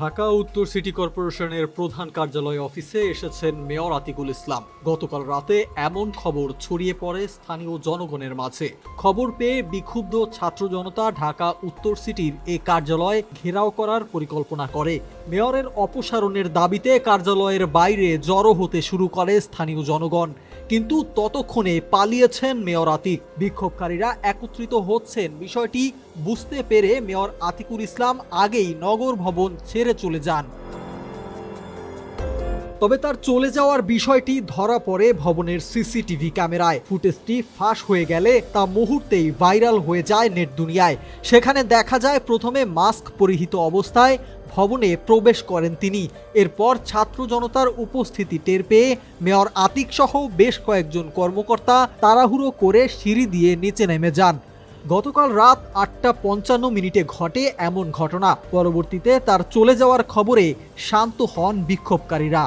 ঢাকা উত্তর সিটি কর্পোরেশনের প্রধান কার্যালয় অফিসে এসেছেন মেয়র আতিকুল ইসলাম। গতকাল রাতে এমন খবর ছড়িয়ে পড়ে স্থানীয় জনগণের মাঝে। খবর পেয়ে বিক্ষুব্ধ ছাত্র জনতা ঢাকা উত্তর সিটির এ কার্যালয় ঘেরাও করার পরিকল্পনা করে। মেয়রের অপসারণের দাবিতে কার্যালয়ের বাইরে জড়ো হতে শুরু করে স্থানীয় জনগণ। কিন্তু ততক্ষণে পালিয়েছেন মেয়র আতিক। বিক্ষোভকারীরা একত্রিত হচ্ছেন। বিষয়টি বুঝতে পেরে মেয়র আতিকুল ইসলাম আগেই নগর ভবন ছেড়ে চলে যান। তবে তার চলে যাওয়ার বিষয়টি ধরা পড়ে ভবনের সিসিটিভি ক্যামেরায়। ফুটেজটি ফাঁস হয়ে গেলে তা মুহূর্তেই ভাইরাল হয়ে যায় নেট দুনিয়ায়। সেখানে দেখা যায় প্রথমে মাস্ক পরিহিত অবস্থায় ভবনে প্রবেশ করেন তিনি। এরপর ছাত্র জনতার উপস্থিতি টের পেয়ে মেয়র আতিক সহ বেশ কয়েকজন কর্মকর্তা তাড়াহুড়ো করে সিঁড়ি দিয়ে নিচে নেমে যান। গতকাল রাত আটটা পঞ্চান্ন মিনিটে ঘটে এমন ঘটনা। পরবর্তীতে তার চলে যাওয়ার খবরে শান্ত হন বিক্ষোভকারীরা।